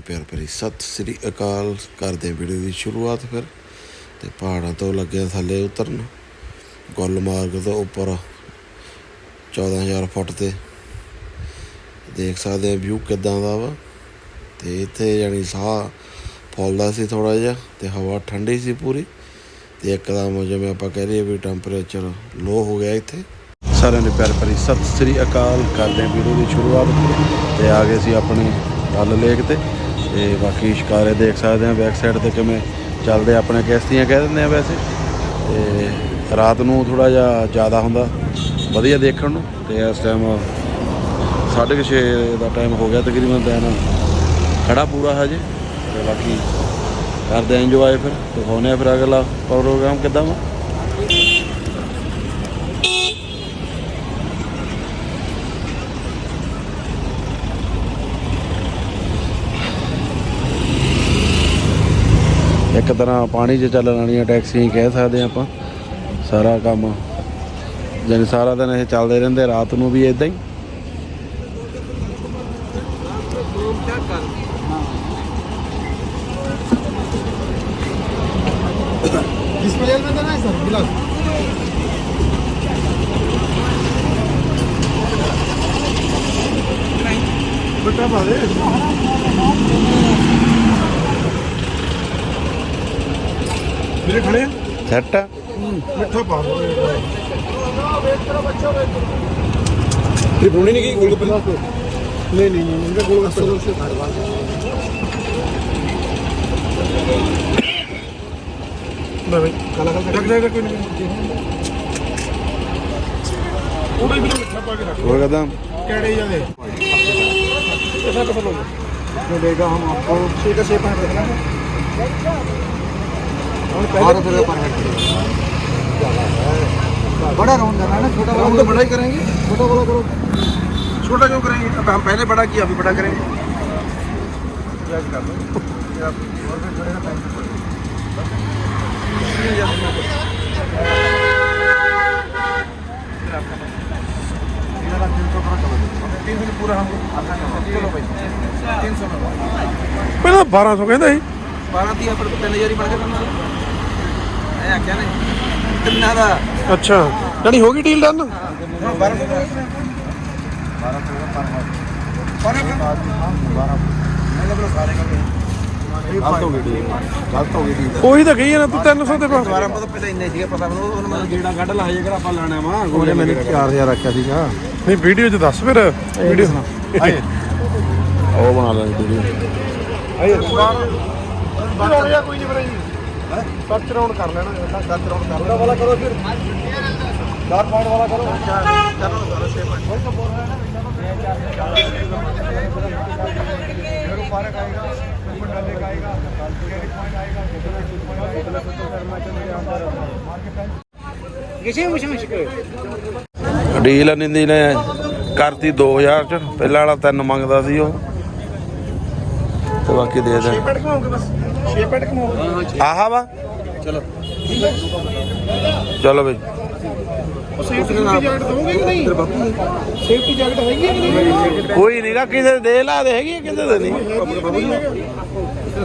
ਸਾਰਿਆਂ ਪਿਆਰ ਭਰੀ ਸਤਿ ਸ੍ਰੀ ਅਕਾਲ ਕਰਦੇ ਹਾਂ ਵੀਡੀਓ ਦੀ ਸ਼ੁਰੂਆਤ ਫਿਰ। ਤੇ ਪਹਾੜਾਂ ਤੋਂ ਲੱਗਿਆ ਥੱਲੇ ਉਤਰਨ। ਗੁਲਮਾਰਗ ਤੋਂ ਉੱਪਰ 14000 ਫੁੱਟ ਤੇ ਦੇਖ ਸਕਦੇ ਆ ਵਿਊ ਕਿਦਾਂ ਦਾ ਵਾ। ਤੇ ਇੱਥੇ ਜਾਨੀ ਸਾਹ ਫੁੱਲਦਾ ਸੀ ਥੋੜਾ ਜਿਹਾ ਤੇ ਹਵਾ ਠੰਡੀ ਸੀ ਪੂਰੀ। ਤੇ ਇੱਕਦਮ ਜਿਵੇਂ ਆਪਾਂ ਕਹਿ ਲਈਏ ਵੀ ਟੈਂਪਰੇਚਰ ਲੋ ਹੋ ਗਿਆ ਇੱਥੇ। ਸਾਰਿਆਂ ਨੂੰ ਪਿਆਰ ਭਰੀ ਸਤਿ ਸ੍ਰੀ ਅਕਾਲ ਕਰਦੇ ਹਾਂ ਵੀਡੀਓ ਦੀ ਸ਼ੁਰੂਆਤ। ਤੇ ਆ ਗਏ ਸੀ ਆਪਣੀ ਡੱਲ ਲੇਕ ਤੇ। ਤੇ ਬਾਕੀ ਸ਼ਿਕਾਰੇ ਦੇਖ ਸਕਦੇ ਆ ਬੈਕ ਸਾਈਡ ਤੇ ਕਿਵੇਂ ਚੱਲਦੇ ਆਪਣੇ ਕਿਸ਼ਤੀਆਂ ਕਹਿ ਦਿੰਦੇ ਆ ਵੈਸੇ। ਤੇ ਰਾਤ ਨੂੰ ਥੋੜਾ ਜਿਹਾ ਜ਼ਿਆਦਾ ਹੁੰਦਾ, ਵਧੀਆ ਦੇਖਣ ਨੂੰ। ਤੇ ਇਸ ਟਾਈਮ 6:30 ਦਾ ਟਾਈਮ ਹੋ ਗਿਆ ਤਕਰੀਬਨ ਦਿਨ ਖੜਾ ਪੂਰਾ ਹਜੇ। ਤੇ ਬਾਕੀ ਕਰਦੇ ਆ ਇੰਜੋਏ ਫਿਰ। ਦਿਖਾਉਂਦੇ ਆ ਫਿਰ ਅਗਲਾ ਪ੍ਰੋਗਰਾਮ ਕਿੱਦਾਂ ਵਾ। ਇੱਕ ਤਰ੍ਹਾਂ ਪਾਣੀ 'ਚ ਚੱਲਣ ਵਾਲੀਆਂ ਟੈਕਸੀਆਂ ਹੀ ਕਹਿ ਸਕਦੇ ਹਾਂ ਆਪਾਂ ਸਾਰਾ ਕੰਮ ਜਾਣੀ ਸਾਰਾ ਦਿਨ ਇਹ ਚੱਲਦੇ ਰਹਿੰਦੇ ਰਾਤ ਨੂੰ ਵੀ ਇਦਾਂ ਹੀ डिस्प्ले में देना है सर गिलास बेटा बारे मेरे खड़े ਸੈੱਟ ਆ मिठा पा दो ये भूनी नहीं की गोलगप्पे नहीं नहीं नहीं इनका गोलगप्पे से भाई काला काला रख जाएगा कोई नहीं ਉਹਦੇ ਵੀ ਮਿੱਠਾ ਪਾ ਕੇ ਰੱਖ ਹੋਰ ਕਦਾਂ केड़े जादे ऐसा कैसे लोगे जो देगा हम आपको छः का छः पॉइंट रखना है और पहले बड़ा राउंड करना है ना छोटा राउंड तो बड़ा ही करेंगे छोटा वाला करो छोटा क्यों करेंगे अब हम पहले बड़ा किया अभी बड़ा करेंगे क्या कर दो फिर आप और फिर थोड़े ना टाइम तीन सौ पूरा हमको चलो भाई तीन सौ में ਪਹਿਲਾਂ 1200 ਕਹਿੰਦਾ ਸੀ ਬਾਰਾਂ ਦੀ ਆਪਰ ਤਿੰਨ ਹਜ਼ਾਰ ਹੀ ਬਣ ਗਿਆ ਐ ਆਖਿਆ ਨੇ ਤਿੰਨਾਂ ਦਾ। ਅੱਛਾ। ਜਾਨੀ ਹੋ ਗਈ ਡੀਲ ਡਨ 1200 ਦਾ 1200 ਦਾ ਪਰ ਪਰ ਸਾਰੇ ਕੰਮ ਗਲਤ ਹੋ ਗਈ ਗਲਤ ਹੋ ਗਈ ਉਹੀ ਤਾਂ ਕਹੀ ਹੈ ਨਾ ਤੂੰ 300 ਤੇ ਪਾ ਦੁਬਾਰਾ ਪਤਾ ਪਹਿਲਾਂ ਇੰਨੇ ਸੀਗਾ ਪਤਾ ਮੈਨੂੰ ਉਹਨੇ ਮੈਨੂੰ ਗੇੜਾ ਕੱਢ ਲਾ ਜੇ ਕਿਹੜਾ ਆਪਾਂ ਲੈਣਾ ਵਾ ਉਹਨੇ ਮੈਨੂੰ 4000 ਰੱਖਿਆ ਸੀਗਾ। ਨਹੀਂ ਵੀਡੀਓ 'ਚ ਦੱਸ ਫਿਰ। ਵੀਡੀਓ ਆਏ। ਉਹ ਬਣਾ ਲੈਣੀ ਵੀਡੀਓ ਆਏ। ਬਾਹਰ ਕੋਈ ਨਹੀਂ ਬਰੇ ਸੱਚ ਰਾਉਂਡ ਕਰ ਲੈਣਾ ਜਿਹੜਾ ਸੱਚ ਰਾਉਂਡ ਕਰ ਲੈਣਾ ਵਾਲਾ ਕਰੋ ਫਿਰ। ਚਾਰ ਪੁਆਇੰਟ ਵਾਲਾ ਕਰੋ। ਚਾਰ ਚਲੋ ਕਰੋ ਸੇ ਪੁਆਇੰਟ ਕੋਈ। ਤਾਂ ਬੋਲ ਰਿਹਾ ਨਾ ਜਿਹੜਾ ਪਾਰਕ ਆਏਗਾ ਪੇਮੈਂਟ ਵਾਲੇ ਆਏਗਾ ਕ੍ਰੈਡਿਟ ਪੁਆਇੰਟ ਆਏਗਾ ਕਿਤਨਾ ਪੁਆਇੰਟ ਆਏਗਾ ਡੀਲ ਨਿੰਦੀ ਨੇ ਕਰਤੀ 2000 ਚ। ਪਹਿਲਾਂ ਵਾਲਾ ਤਿੰਨ ਮੰਗਦਾ ਸੀ ਉਹ। ਤੇ ਬਾਕੀ ਦੇ ਦੇ। ਆਹਾ ਵਾ? ਚਲੋ। ਚਲੋ ਬਈ। ਸੇਫਟੀ ਜੈਕਟ ਦੋਗੇ ਕਿ ਨਹੀਂ? ਸੇਫਟੀ ਜੈਕਟ ਹੈਗੀ ਕੋਈ ਨਹੀਂ ਕਿਸੇ ਦੇ ਲਾ ਦੇ ਹੈਗੀ ਕਿਸੇ ਦੇ ਨਹੀਂ ਬਾਪੂ ਜੀ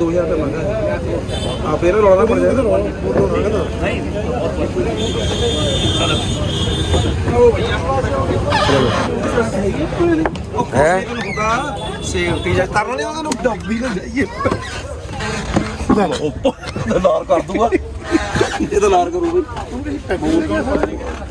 2000 ਦਾ ਮੰਗਾ ਆ ਫੇਰ ਰੋਣਾ ਪੜ ਜਾਏ ਨਹੀਂ। ਚਲੋ। ਹੈ ਸੇਫਟੀ ਜਾਂ ਕਰਨ ਵਾਲੇ ਉਹਨਾਂ ਨੂੰ ਡੱਬੀ ਨਾ ਜਾਈਏ ਲਾਰ ਕਰ ਦੂਗਾ ਇਹ ਤਾਂ ਲਾਰ ਕਰੂਗਾ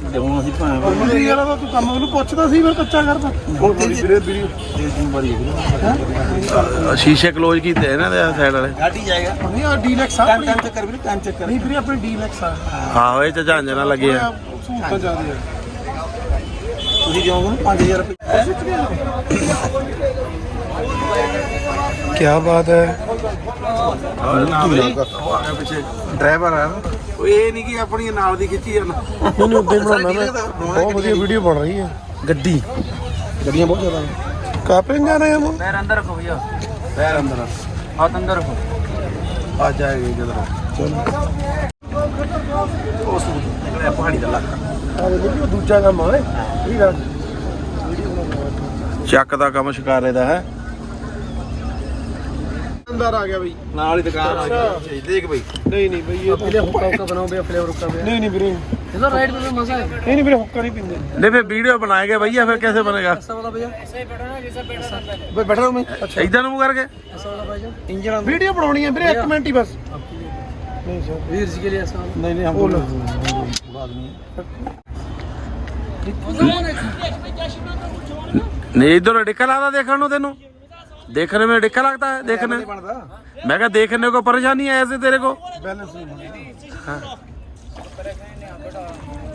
ਜਦੋਂ ਅਸੀਂ ਭਾਵੇਂ ਮੰਡੀ ਵਾਲਾ ਤਾਂ ਤੂੰ ਕੰਮ ਉਹਨੂੰ ਪੁੱਛਦਾ ਸੀ ਫਿਰ ਕੱਚਾ ਕਰਦਾ ਹੁਣ ਤੇਰੀ ਵੀਰੇ ਵੀਰੇ ਜ਼ਿੰਮੇਵਾਰੀ ਹੈ ਸ਼ੀਸ਼ੇ ਕਲੋਜ਼ ਕੀਤੇ ਇਹਨਾਂ ਦੇ ਸਾਈਡ ਵਾਲੇ। ਗਾਡੀ ਜਾਏਗਾ। ਨਹੀਂ ਆ ਡੀਲੈਕਸ ਆ। ਟਾਈਮ ਟਾਈਮ ਚੱਕਰ ਵੀਰੇ ਟਾਈਮ ਚੱਕਰ। ਨਹੀਂ ਵੀਰੇ ਆਪਣੀ ਡੀਲੈਕਸ ਆ। ਆਹੋ ਇਹ ਝਾਂਜਰ ਨਾਲ ਲੱਗੇ ਆ ਸਹੂਲਤਾਂ ਜ਼ਿਆਦੇ ਆ। ਤੁਸੀਂ ਦਿਓਗੇ 5000 ਰੁਪਏ। ਕੀ ਬਾਤ ਹੈ। ਡਰਾਈਵਰ ਆ ਉਹ ਇਹ ਨਹੀਂ ਕਿ ਆਪਣੀ ਨਾਲ ਦੀ ਖਿੱਚੀ ਜਾਂਦਾ ਮੈਨੂੰ ਉੱਤੇ ਬਣਾਉਣਾ ਮੈਂ। ਬਹੁਤ ਵਧੀਆ ਵੀਡੀਓ ਬਣ ਰਹੀ ਹੈ। ਗੱਡੀ। ਗੱਡੀਆਂ ਬਹੁਤ ਜ਼ਿਆਦਾ ਕਾਪਿੰਗ ਜਾ ਰਹੇ ਹਾਂ ਪੈਰ ਅੰਦਰ ਰੱਖੋ ਭਈਆ। ਪੈਰ ਅੰਦਰ ਹੱਥ ਅੰਦਰ ਰੱਖੋ। ਆ ਜਾਏਗੀ ਜਦੋਂ। ਚਲੋ। ਉਸ ਨੂੰ ਨਿਕਲਿਆ ਪਹਾੜੀ ਦਾ ਇਲਾਕਾ। ਆ ਦੇਖੋ ਜੀ ਉਹ ਦੂਜਾ ਕੰਮ ਆ ਇਹ ਇਹ ਰੱਖ ਚੱਕ ਦਾ ਕੰਮ ਸ਼ਿਕਾਰੇ ਦਾ ਹੈ। ਅੰਦਰ ਆ ਗਿਆ ਬਈ। ਨਾਲ ਹੀ ਦੁਕਾਨ ਆ ਗਈ। ਦੇਖ ਬਈ। ਨਹੀਂ ਨਹੀਂ ਬਈ ਇਹ ਪਹਿਲੇ ਹੁੱਕਾ ਹੁੱਕਾ ਬਣਾਓ ਬਈ ਫਲੇਵਰ ਹੁੱਕਾ ਬਈ ਨਹੀਂ ਨਹੀਂ ਵੀਰੇ। ਇਹਦਾ ਰਾਈਟ ਤੇ ਮਜ਼ਾ ਹੈ ਨਹੀਂ ਨਹੀਂ ਵੀਰੇ ਹੁੱਕਾ ਨਹੀਂ ਪੀਂਦੇ। ਨਹੀਂ ਫੇ ਵੀਡੀਓ ਬਣਾਏਗਾ ਭਈਆ ਫਿਰ ਕਿਵੇਂ ਬਣੇਗਾ? ਐਸਾ ਵਾਲਾ ਭਈਆ ਐਸੇ ਬੈਠੋ ਨਾ ਜਿਵੇਂ ਬੈਠਾ ਰਹਿੰਦਾ ਬਈ ਬੈਠਾ ਮੈਂ। ਅੱਛਾ। ਇਦਾਂ ਨੂੰ ਕਰਕੇ। ਐਸਾ ਵਾਲਾ ਭਈਆ ਇੰਜਨ ਆ ਵੀਡੀਓ ਬਣਾਉਣੀ ਹੈ ਵੀਰੇ 1 ਮਿੰਟ ਹੀ ਬਸ। ਨਹੀਂ ਸਰ। ਵੀਰ ਜੀ ਕੇ ਲਈ ਐਸਾ ਨਹੀਂ ਨਹੀਂ ਹਮ ਬਾਦ ਨਹੀਂ नहीं इधर डिक्का लगता देखने ਨੂੰ तेनू देखने में डिक्का लगता है देखने ਬਣਦਾ मैं क्या देखने को परेशानी है ऐसे तेरे को ਬੈਲੈਂਸ ਨਹੀਂ ਬਣਦਾ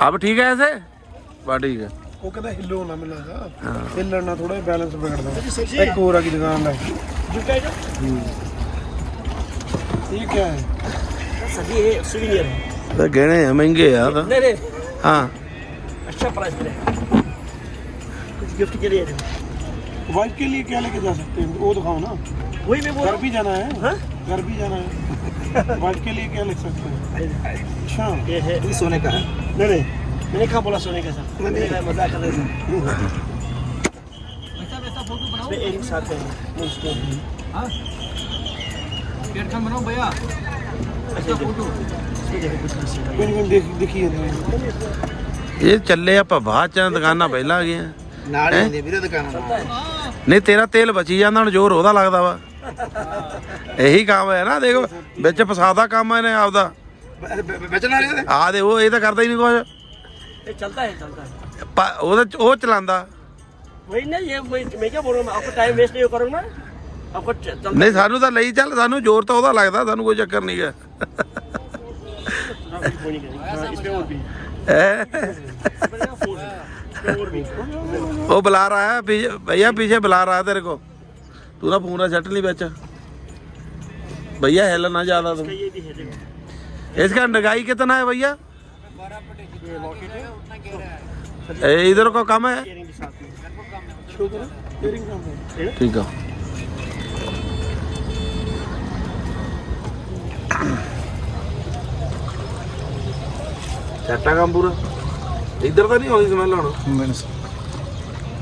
अब ठीक है ऐसे बा ठीक है ਉਹ ਕਹਿੰਦਾ ਹਿੱਲੋ ਨਾ ਮੈਨੂੰ ਲੱਗਦਾ ਹਿੱਲਣ ਨਾਲ ਥੋੜਾ ਬੈਲੈਂਸ ਵਿਗੜਦਾ ਇੱਕ ਹੋਰ ਆ ਗਈ ਦੁਕਾਨ ਦਾ ਇਹ ਕੀ ਹੈ सभी ये सुवीनियर है तो गहने हैं महंगे यार नहीं नहीं हाँ अच्छा प्राइस मिलेगा कुछ गिफ्ट के लिए वाइफ के लिए क्या लेके जा सकते हैं? वो दिखाओ ना। वही मैं घर भी जाना है। हाँ? घर भी जाना है। वाइफ के लिए क्या ले सकते हैं? अच्छा। ये है। ये सोने का है। नहीं नहीं। मैंने कहा बोला सोने का सर मैंने मज़ाक कर रहे थे। इसमें एक साथ है। उसको हाँ। कैट हाँ बनाओ भैया। अच्छा फ़ोटो देखिए देखिए ਇਹ ਚੱਲੇ ਆਪਾਂ ਬਾਅਦ ਚ ਦੁਕਾਨਾਂ ਪਹਿਲਾਂ ਆ ਗਈਆਂ। ਨਾਲ ਹੀ ਵੀਰੇ ਦੁਕਾਨਾਂ ਨਹੀਂ ਤੇਰਾ ਤੇਲ ਬਚੀ ਜਾਂਦਾ ਹੁਣ ਜ਼ੋਰ ਉਹਦਾ ਲੱਗਦਾ ਵਾ। ਇਹੀ ਕੰਮ ਹੈ ਨਾ ਦੇਖੋ ਵਿੱਚ ਫਸਾਦਾ ਕੰਮ ਇਹਨੇ ਆਪਦਾ। ਵੇਚਣਾ ਨਹੀਂ ਆ ਦੇ ਉਹ ਇਹ ਤਾਂ ਕਰਦਾ ਹੀ ਨਹੀਂ ਕੁਝ ਇਹ ਚੱਲਦਾ ਹੈ ਚੱਲਦਾ ਹੈ। ਉਹਦਾ ਉਹ ਚਲਾਉਂਦਾ। ਨਹੀਂ ਸਾਨੂੰ ਤਾਂ ਲਈ ਚੱਲ ਸਾਨੂੰ ਜ਼ੋਰ ਤਾਂ ਉਹਦਾ ਲੱਗਦਾ ਸਾਨੂੰ ਕੋਈ ਚੱਕਰ ਨਹੀਂ ਹੈ वो बुला रहा है भैया पीछे बुला रहा है तेरे को तू ना पूरा छट नहीं बेचा भैया हेला ना ज्यादा तुम इसका नगाई कितना है भैया इधर को कम है ठीक है ਚੱਟਾ ਕੰਮ ਪੂਰਾ। ਇੱਧਰ ਤਾਂ ਨਹੀਂ ਆਉਂਦੀ ਸਮੈਲ ਹੁਣ।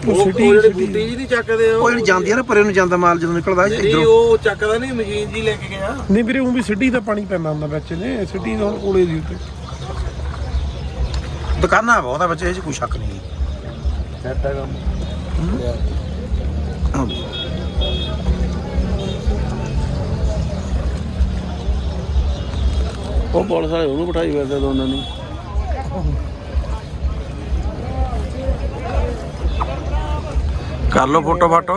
ਉਹ ਉਹ ਸਿਟੀ ਜਿਹੜੀ ਬੂਟੀ ਜੀ ਨਹੀਂ ਚੱਕਦੇ ਉਹ। ਉਹ ਜਿਹੜੀ ਜਾਂਦੀ ਆ ਨਾ ਪਰੇ ਨੂੰ ਜਾਂਦਾ ਮਾਲ ਜਦੋਂ ਨਿਕਲਦਾ ਨਹੀਂ ਉਹ ਚੱਕਦਾ ਨਹੀਂ ਮਸ਼ੀਨ ਜੀ ਲੈ ਕੇ ਗਿਆ। ਨਹੀਂ ਵੀਰੇ ਉਹ ਵੀ ਸਿਟੀ ਦਾ ਪਾਣੀ ਪੈਂਦਾ ਹੁੰਦਾ ਵਿੱਚ ਨੇ ਸਿਟੀ ਦਾ ਕੋਲੇ ਦੀ ਉੱਤੇ। ਦੁਕਾਨਾਂ ਬਹੁਤ ਆ ਬੱਚੇ ਇਹ 'ਚ ਕੋਈ ਸ਼ੱਕ ਨਹੀਂ। ਚੱਟਾ ਕੰਮ। ਉਹ ਪੁਲਿਸ ਵਾਲੇ ਉਹਨੂੰ ਬਿਠਾਈ ਫਿਰਦੇ ਦੋਨਾਂ ਨੂੰ। ਕਰ ਲਓ ਫੋਟੋ ਫਾਟੋ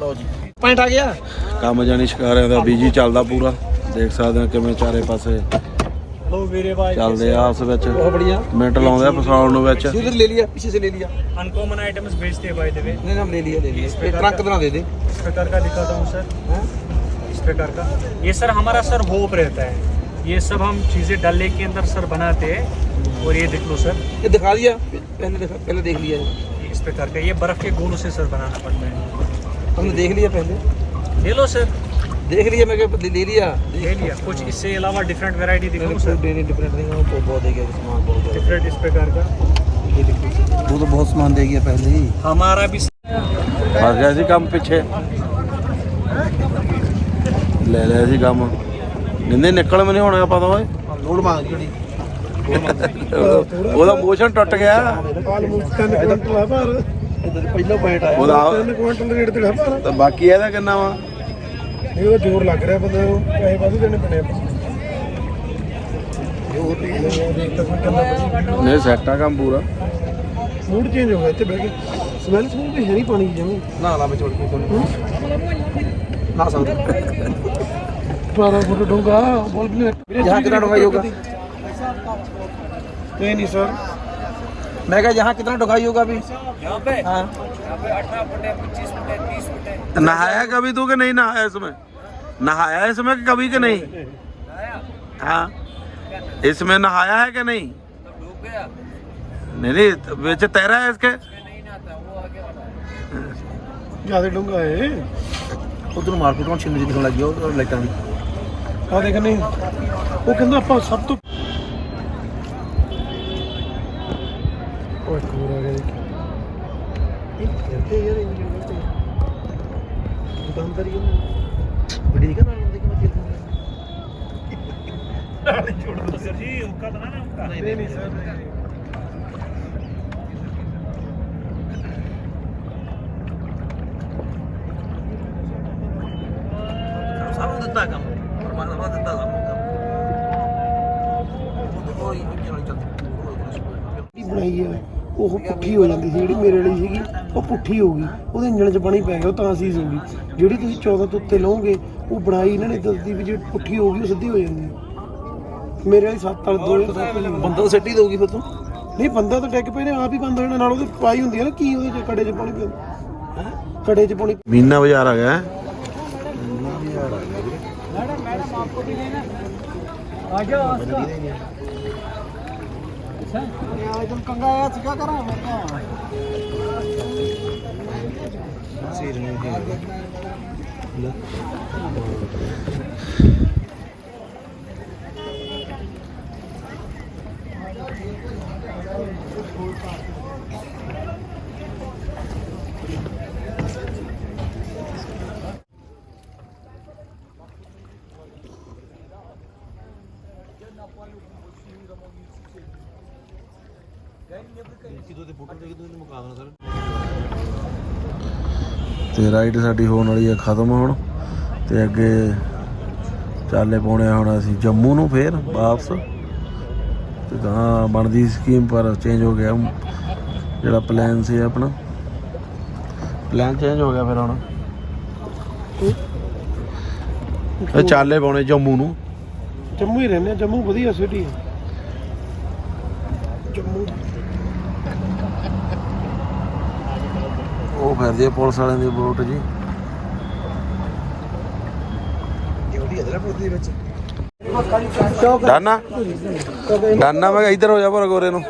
ਲਓ ਜੀ ਪੁਆਇੰਟ ਆ ਗਿਆ ਕੰਮ ਜਾਨੀ ਸ਼ਿਕਾਰਿਆਂ ਦਾ ਬੀਜੀ ਚੱਲਦਾ ਪੂਰਾ ਦੇਖ ਸਕਦੇ ਹੋ ਕਿਵੇਂ ਚਾਰੇ ਪਾਸੇ लो मेरे भाई ਚੱਲਦੇ ਆ ਆਪਸ ਵਿੱਚ ਬਹੁਤ ਬੜੀਆ ਮਿੰਟ ਲਾਉਂਦੇ ਆ ਫਸਾਉਣ ਨੂੰ ਵਿੱਚ इधर ले लिया पीछे से ले लिया अनकॉमन आइटम्स बेचते हैं बाय द वे नहीं हम ले लिया ले लिया एक ट्रक बना दे दे इस प्रकार का दिखाता हूँ सर इस प्रकार का ये सर हमारा सर होप रहता है ये सब हम चीज़ें डल लेक के अंदर सर बनाते हैं और ये देख लो सर ये दिखा दिया पहले देखा पहले देख लिया ये इस प्रकार का ये बर्फ़ के गोलों से सर बनाना पड़ता है हमने देख लिया पहले ले लो सर देख लिया मैं क्या ले लिया ले लिया कुछ इससे अलावा डिफरेंट वैरायटी दिखाऊँ सर डेली डिफरेंट नहीं वो बहुत देगा सामान बहुत देगा डिफरेंट इस प्रकार का ये देखो सर वो तो बहुत सामान दे गया पहले ही हमारा भी ਫਸ ਗਿਆ ਸੀ ਕੰਮ ਪਿੱਛੇ ਲੈ ਲਿਆ ਸੀ ਕੰਮ ਨਿੰਦੇ ਨਿਕਲ ਵੀ ਨਹੀਂ ਹੋਣਾ ਪਤਾ ਓਏ लोड मांग ली ਉਹਦਾ- ਉਹਦਾ ਮੋਸ਼ਨ ਟੁੱਟ ਗਿਆ। ਆਲਮੋਸਟ 3 ਕੁਇੰਟਲ ਆ ਭਾਰ ਪਹਿਲਾਂ ਬੈਟ ਆਇਆ ਉਹਦਾ 3 ਕੁਇੰਟਲ ਰੇਟ ਤੇ ਆ ਭਾਰ। ਤਾਂ ਬਾਕੀ ਇਹਦਾ ਕਿੰਨਾ ਵਾ? ਇਹ ਉਹਦਾ ਜ਼ੋਰ ਲੱਗ ਰਿਹਾ ਬੰਦੇ ਨੂੰ ਪੈਸੇ ਵਾਧੂ ਦੇਣੇ ਪੈਣੇ ਆ। ਜ਼ੋਰ ਨਹੀਂ ਦੇਖ ਤਾਂ ਕੋਈ ਕਰਨਾ ਪੈਣਾ। ਨਹੀਂ ਸੈੱਟ ਆ ਕੰਮ ਪੂਰਾ। ਮੂਡ ਚੇਂਜ ਹੋ ਗਿਆ ਇੱਥੇ ਬਹਿ ਕੇ। ਸਮੈਲ ਸਮੂਲ ਵੀ ਹੈ ਨਹੀਂ ਪਾਣੀ ਦੀ ਜਿਵੇਂ ਨਾ ਲਾ ਵਿੱਚ ਵੜ ਕੇ ਕੋਈ ਨਾ ਸਕਦਾ 12 ਫੁੱਟ ਡੂੰਗਾ ਬੋਲ ਵੀ ਨਹੀਂ ਯਹਾਂ ਕਿੰਨਾ ਡੂੰਗਾ ਹੋਗਾ ਨਹੀਂ ਨਹੀਂ ਸਰ मैं कहा यहाँ कितना ढुकाई होगा अभी यहाँ पे हाँ यहाँ पे अठारह फुट है पच्चीस फुट है तीस फुट है नहाया कभी तू कि नहीं नहाया इसमें नहाया इसमें कि कभी कि नहीं हाँ इसमें नहाया है कि नहीं डूब गया नहीं नहीं तो बीच तैरा है इसके नहीं नहाता वो आगे वाला ਜਿਆਦਾ ਡੂੰਗਾ ਏ उधर मार्केट में छिंद दिखने लगी और लाइटां भी ਆ ਦੇਖ ਨਹੀਂ ਉਹ ਕਹਿੰਦਾ ਆਪਾਂ ਸਭ ਤੋਂ ਕੋਈ ਹੋਰ ਆ ਗਿਆ ਇਹ ਕਿੱਥੇ ਯਾਰ ਇੰਜਣ ਕਿੱਥੇ ਦੁਕਾਨਦਾਰੀ ਉਹ ਬੜੀ ਦਿਖਾ ਨਾਲ ਹੁੰਦੀ ਕਿ ਮੈਂ ਕਿੱਥੇ ਨਾਲ ਹੀ ਛੋੜ ਦੋ ਸਰ ਜੀ ਹੁੱਕਾ ਤਾਂ ਨਾ ਹੁੱਕਾ ਨਹੀਂ ਨਹੀਂ ਸਰ ਸਾਰਾ ਦਿੱਤਾ ਕੰਮ ਪਰਮਾਤਮਾ ਦਿੱਤਾ ਸਭ ਨੂੰ ਕੰਮ ਉਹ ਕੋਈ ਇੰਜਣ ਚੱਲਦੀ ਬਣਾਈ ਹੈ ਉਹ ਪੁੱਠੀ ਹੋ ਜਾਂਦੀ ਸੀ ਜਿਹੜੀ ਮੇਰੇ ਵਾਲੀ ਸੀਗੀ ਉਹ ਪੁੱਠੀ ਹੋ ਗਈ। ਉਹਦੇ ਇੰਜਣ 'ਚ ਪਾਣੀ ਪੈ ਗਿਆ ਉਹ ਤਾਂ ਸੀਜ਼ ਹੋ ਗਈ। ਜਿਹੜੀ ਤੁਸੀਂ 14 ਤੋਂ ਉੱਤੇ ਲਓਗੇ ਉਹ ਬਣਾਈ ਇਹਨਾਂ ਨੇ ਦੱਸਦੀ ਵੀ ਜੇ ਪੁੱਠੀ ਹੋ ਗਈ ਉਹ ਸਿੱਧੀ ਹੋ ਜਾਂਦੀ ਹੈ। ਮੇਰੇ ਵਾਲੀ 7 ਵਾਲੀ 2007 ਦੀ ਬੰਦਾ ਸੱਟੀ ਦੋਗੀ ਫਿਰ ਤੂੰ। ਨਹੀਂ ਬੰਦਾ ਤਾਂ ਡੈਕ ਪਏ ਨੇ ਆਪ ਹੀ ਬੰਦ ਹੋ ਜਾਣਾ ਨਾਲ ਉਹਦੇ ਪਾਈ ਹੁੰਦੀ ਹੈ ਨਾ ਕੀ ਉਹਦੇ 'ਚ ਕੜੇ 'ਚ ਪਾਣੀ ਪੈਂਦਾ ਕੜੇ 'ਚ ਪਾਣੀ ਮੀਨਾ ਬਾਜ਼ਾਰ ਆ ਗਿਆ। अच्छा एकदम कंगा है क्या कर रहा है सही ਤੇ ਰਾਈਡ ਸਾਡੀ ਹੋਣ ਵਾਲੀ ਆ ਖਤਮ ਹੁਣ ਤੇ ਅੱਗੇ ਚਾਲੇ ਪਾਉਣੇ ਆ ਹੁਣ ਅਸੀਂ ਜੰਮੂ ਨੂੰ ਫੇਰ ਵਾਪਸ। ਤੇ ਤਾਂ ਬਣਦੀ ਸਕੀਮ ਪਰ ਚੇਂਜ ਹੋ ਗਿਆ ਜਿਹੜਾ ਪਲਾਨ ਸੀ ਆਪਣਾ। ਪਲਾਨ ਚੇਂਜ ਹੋ ਗਿਆ ਫਿਰ ਹੁਣ। ਇਹ ਚਾਲੇ ਪਾਉਣੇ ਜੰਮੂ ਨੂੰ। ਜੰਮੂ ਹੀ ਰਹਿੰਦੇ ਆ ਜੰਮੂ ਵਧੀਆ ਸਿਟੀ ਹੈ ਜੰਮੂ। ਉਹ ਫਿਰਦੀ ਆ ਪੁਲਿਸ ਵਾਲਿਆਂ ਦੀ ਬੋਟ ਜੀ। ਡਾਨਾ ਡਾਨਾ ਮੈਂ ਕਿਹਾ ਇੱਧਰ ਹੋ ਜਾ ਪਰ ਗੋਰੇ ਨੂੰ।